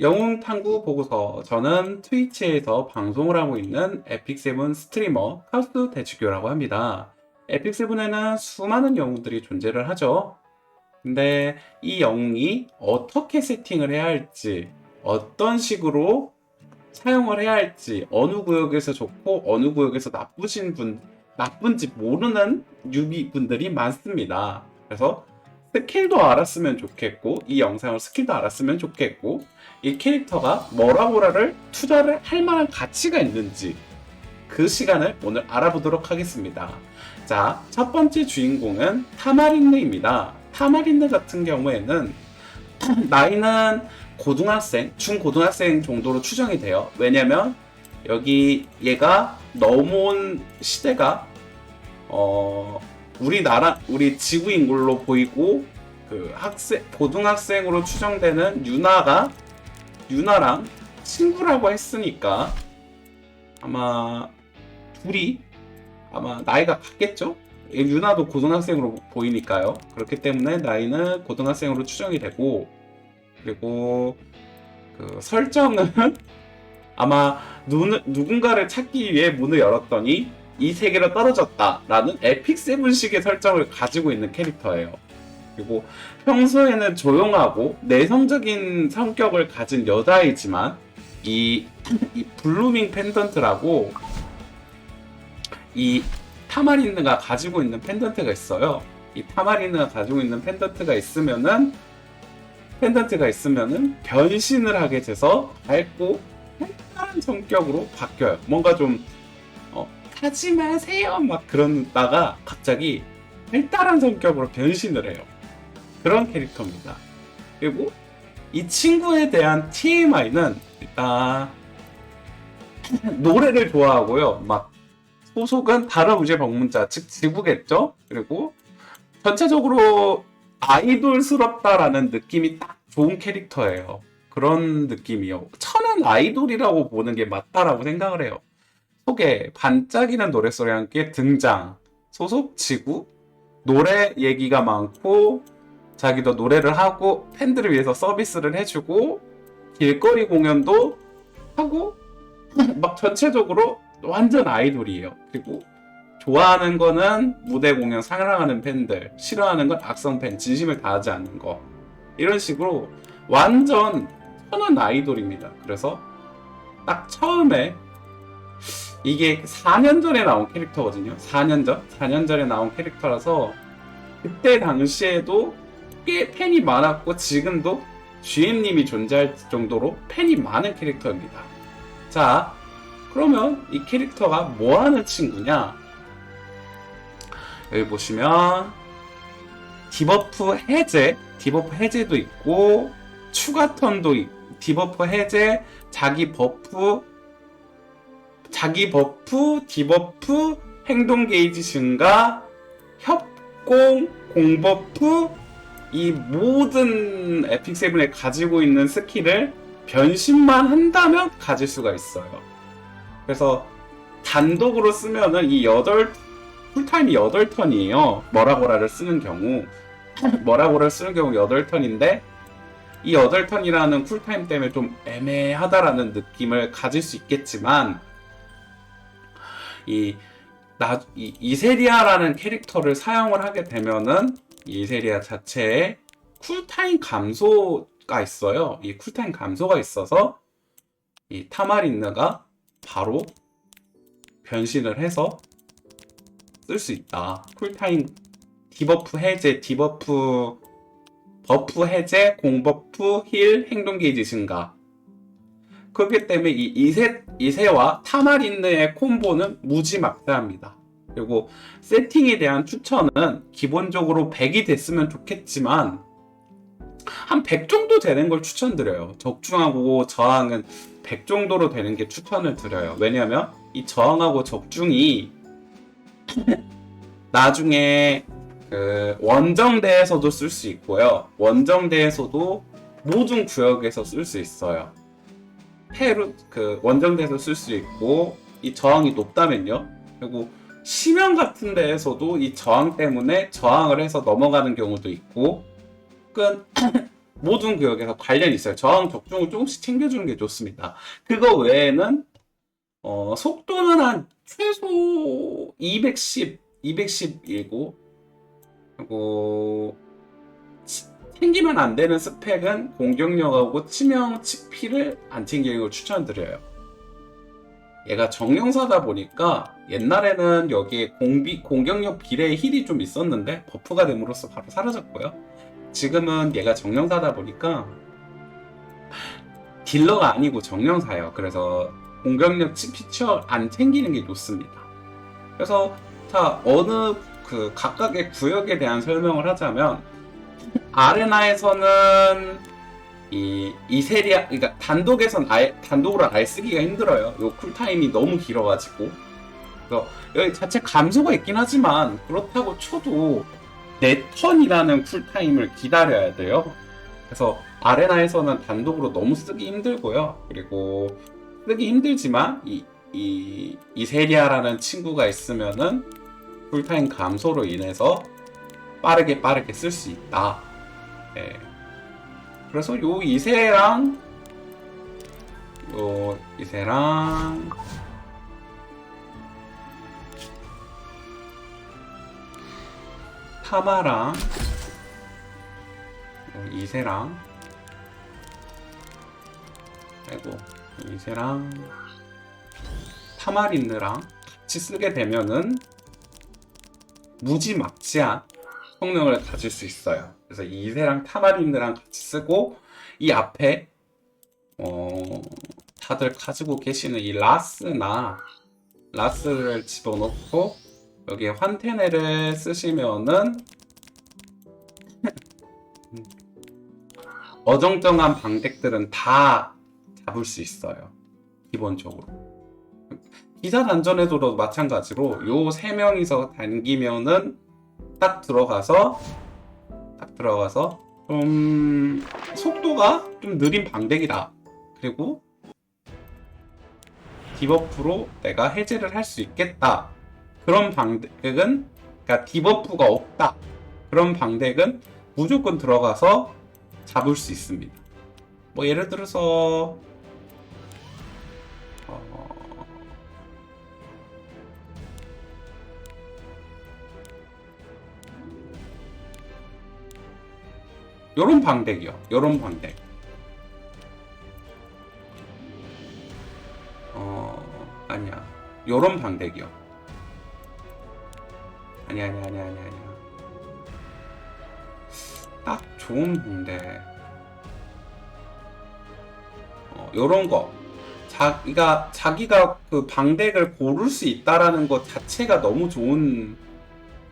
영웅 탐구 보고서. 저는 트위치에서 방송을 하고 있는 에픽세븐 스트리머 카우스 대주교라고 합니다. 에픽세븐에는 수많은 영웅들이 존재를 하죠. 근데 이 영웅이 어떻게 세팅을 해야 할지, 어떤 식으로 사용을 해야 할지, 어느 구역에서 좋고 어느 구역에서 나쁘신 분, 나쁜지 모르는 유비분들이 많습니다. 그래서 스킬도 알았으면 좋겠고, 이 영상을 스킬도 알았으면 좋겠고, 이 캐릭터가 뭐라고라를 투자를 할 만한 가치가 있는지 그 시간을 오늘 알아보도록 하겠습니다. 자, 첫 번째 주인공은 타마린느입니다. 타마린느 같은 경우에는 나이는 고등학생, 중고등학생 정도로 추정이 돼요. 왜냐면 여기 얘가 넘어온 시대가 어 우리나라 우리 지구인 걸로 보이고 그 학생 고등학생으로 추정되는 유나가 유나랑 친구라고 했으니까 아마 둘이 아마 나이가 같겠죠? 유나도 고등학생으로 보이니까요. 그렇기 때문에 나이는 고등학생으로 추정이 되고 그리고 그 설정은 아마 누, 누군가를 찾기 위해 문을 열었더니 이 세계로 떨어졌다라는 에픽 세븐식의 설정을 가지고 있는 캐릭터예요. 그리고 평소에는 조용하고 내성적인 성격을 가진 여자이지만 이, 이 블루밍 펜던트라고 이 타마린느가 가지고 있는 펜던트가 있어요. 이 타마린느가 가지고 있는 펜던트가 있으면은 펜던트가 있으면은 변신을 하게 돼서 밝고 활달한 성격으로 바뀌어요. 뭔가 좀 어, 하지 마세요 막 그러다가 갑자기 활달한 성격으로 변신을 해요. 그런 캐릭터입니다. 그리고 이 친구에 대한 TMI는 일단 노래를 좋아하고요. 막 소속은 다른 우주의 방문자, 즉 지구겠죠? 그리고 전체적으로 아이돌스럽다라는 느낌이 딱 좋은 캐릭터예요. 그런 느낌이요. 천은 아이돌이라고 보는 게 맞다라고 생각을 해요. 속에 반짝이는 노래소리와 함께 등장, 소속 지구, 노래 얘기가 많고, 자기도 노래를 하고, 팬들을 위해서 서비스를 해주고, 길거리 공연도 하고, 막 전체적으로 완전 아이돌이에요. 그리고 좋아하는 거는 무대 공연 사랑하는 팬들, 싫어하는 건 악성 팬, 진심을 다하지 않는 거. 이런 식으로 완전 천원 아이돌입니다. 그래서 딱 처음에 이게 4년 전에 나온 캐릭터거든요. 4년 전? 4년 전에 나온 캐릭터라서 그때 당시에도 꽤 팬이 많았고 지금도 GM님이 존재할 정도로 팬이 많은 캐릭터입니다. 자, 그러면 이 캐릭터가 뭐 하는 친구냐? 여기 보시면 디버프 해제, 디버프 해제도 있고 추가 턴도 있, 디버프 해제, 자기 버프, 자기 버프, 디버프, 행동 게이지 증가, 협공, 공버프 이 모든 에픽 세븐에 가지고 있는 스킬을 변신만 한다면 가질 수가 있어요. 그래서 단독으로 쓰면은 이 8, 풀타임이 8턴이에요. 머라고라를 쓰는 경우. 머라고라를 쓰는 경우 8턴인데, 이 8턴이라는 쿨타임 때문에 좀 애매하다라는 느낌을 가질 수 있겠지만, 이, 나, 이, 이세리아라는 캐릭터를 사용을 하게 되면은, 이 이세리아 자체에 쿨타임 감소가 있어요. 이 쿨타임 감소가 있어서, 이 타마린느가 바로 변신을 해서 쓸 수 있다. 쿨타임 디버프 해제, 디버프 버프 해제, 공버프, 힐, 행동 게이지 증가. 그렇기 때문에 이 이세, 이세와 타마린느의 콤보는 무지막지합니다. 그리고 세팅에 대한 추천은 기본적으로 100이 됐으면 좋겠지만 한 100 정도 되는 걸 추천드려요. 적중하고 저항은 100 정도로 되는 게 추천을 드려요. 왜냐면 이 저항하고 적중이 나중에 그 원정대에서도 쓸 수 있고요. 원정대에서도 모든 구역에서 쓸 수 있어요. 페루 그 원정대에서 쓸 수 있고 이 저항이 높다면요. 그리고 심연 같은 데에서도 이 저항 때문에 저항을 해서 넘어가는 경우도 있고 혹은 모든 구역에서 관련이 있어요. 저항 적중을 조금씩 챙겨주는 게 좋습니다. 그거 외에는 어, 속도는 한 최소 210, 210이고 그리고 치- 챙기면 안 되는 스펙은 공격력하고 치명 치피를 안 챙기는 걸 추천드려요. 얘가 정령사다 보니까 옛날에는 여기에 공비, 공격력 비례의 힐이 좀 있었는데 버프가 됨으로써 바로 사라졌고요. 지금은 얘가 정령사다 보니까 딜러가 아니고 정령사예요. 그래서 공격력 치피처 안 챙기는 게 좋습니다. 그래서 자 어느 그 각각의 구역에 대한 설명을 하자면 아레나에서는 이 이세리아 그러니까 단독에선 아예 단독으로 아예 쓰기가 힘들어요. 요 쿨타임이 너무 길어가지고 그래서 여기 자체 감소가 있긴 하지만 그렇다고 쳐도 네 턴이라는 쿨타임을 기다려야 돼요. 그래서 아레나에서는 단독으로 너무 쓰기 힘들고요. 그리고 쓰기 힘들지만 이, 이 이세리아라는 친구가 있으면은 쿨타임 감소로 인해서 빠르게 빠르게 쓸 수 있다. 예. 그래서 요 이세랑 요 이세랑 타마랑 요 이세랑 아이고 이세랑 타마린느랑 같이 쓰게 되면은 무지막지한 성능을 가질 수 있어요. 그래서 이세랑 타마린느랑 같이 쓰고 이 앞에 어 다들 가지고 계시는 이 라스나 라스를 집어넣고 여기에 환테네를 쓰시면은 어정쩡한 방덱들은 다 잡을 수 있어요. 기본적으로. 기사 단전에도 마찬가지로 요 세 명이서 당기면은 딱 들어가서 딱 들어가서 좀 속도가 좀 느린 방덱이다. 그리고 디버프로 내가 해제를 할 수 있겠다. 그런 방덱은 그러니까 디버프가 없다. 그런 방덱은 무조건 들어가서 잡을 수 있습니다. 뭐 예를 들어서 요런 방덱이요. 요런 방덱. 어, 아니야. 요런 방덱이요. 아니야, 아니야, 아니야, 아니야, 아니야. 딱 좋은 방덱. 어, 요런 거. 자기가, 자기가 그 방덱을 고를 수 있다라는 것 자체가 너무 좋은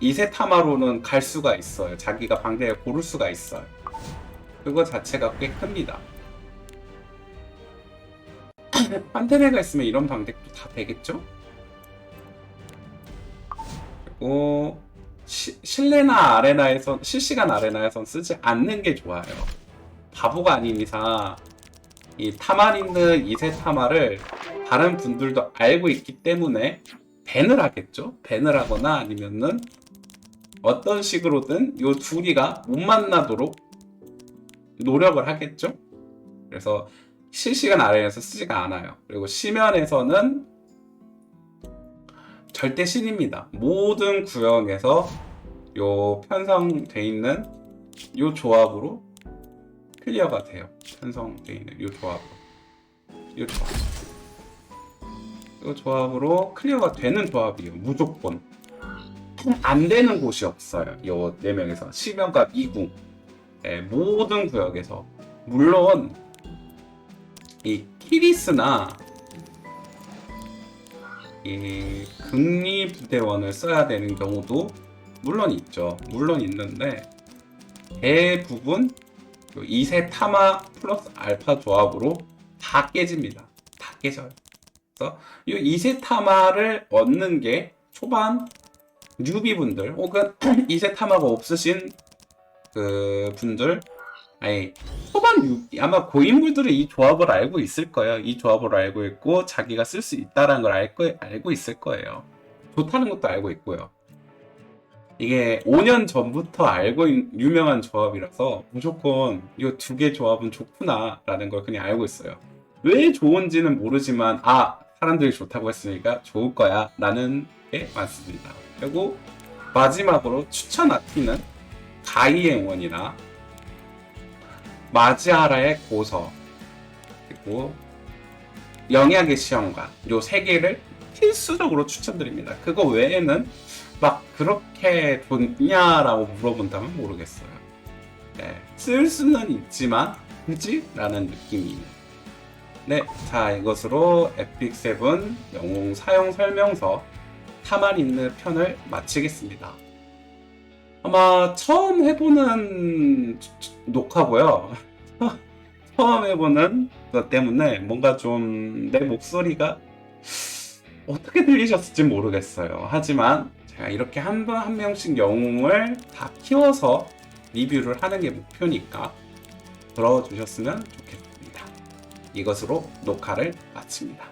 이세타마로는 갈 수가 있어요. 자기가 방대를 고를 수가 있어요. 그거 자체가 꽤 큽니다. 판테네가 있으면 이런 방덱도 다 되겠죠? 그리고 시- 실내나 아레나에선 실시간 아레나에선 쓰지 않는 게 좋아요. 바보가 아닌 이상 이 타마린드 이세 타마를 다른 분들도 알고 있기 때문에 밴을 하겠죠? 밴을 하거나 아니면은 어떤 식으로든 요 둘이가 못 만나도록 노력을 하겠죠? 그래서 실시간 아래에서 쓰지가 않아요. 그리고 시면에서는 절대 신입니다. 모든 구역에서 요 편성돼 있는 요 조합으로 클리어가 돼요. 편성돼 있는 요 조합으로. 요 조합. 요 조합으로 클리어가 되는 조합이에요. 무조건. 안 되는 곳이 없어요. 요네 명에서 시면과 미궁 예, 모든 구역에서 물론 이 키리스나 이 극리 부대원을 써야 되는 경우도 물론 있죠. 물론 있는데 대부분 요 이세 타마 플러스 알파 조합으로 다 깨집니다. 다 깨져요. 그래서 이 이세 타마를 얻는 게 초반 뉴비 분들 혹은 이세 타마가 없으신 그 분들 아니 초반 아마 고인물들은 이 조합을 알고 있을 거예요. 이 조합을 알고 있고 자기가 쓸 수 있다라는 걸알 거, 알고 있을 거예요. 좋다는 것도 알고 있고요. 이게 5년 전부터 알고 있, 유명한 조합이라서 무조건 이 두 개 조합은 좋구나라는 걸 그냥 알고 있어요. 왜 좋은지는 모르지만 아 사람들이 좋다고 했으니까 좋을 거야 라는 게 많습니다. 그리고 마지막으로 추천 아티는 가이의 응원이나 마지아라의 고서 그리고 영약의 시험관 요 세 개를 필수적으로 추천드립니다. 그거 외에는 막 그렇게 좋냐라고 물어본다면 모르겠어요. 네, 쓸 수는 있지만 굳이? 라는 느낌이 네, 자 이것으로 에픽 세븐 영웅 사용 설명서 타만 있는 편을 마치겠습니다. 아마 처음 해보는 녹화고요. 처음 해보는 것 때문에 뭔가 좀 내 목소리가 어떻게 들리셨을지 모르겠어요. 하지만 제가 이렇게 한 번 한 명씩 영웅을 다 키워서 리뷰를 하는 게 목표니까 들어주셨으면 좋겠습니다. 이것으로 녹화를 마칩니다.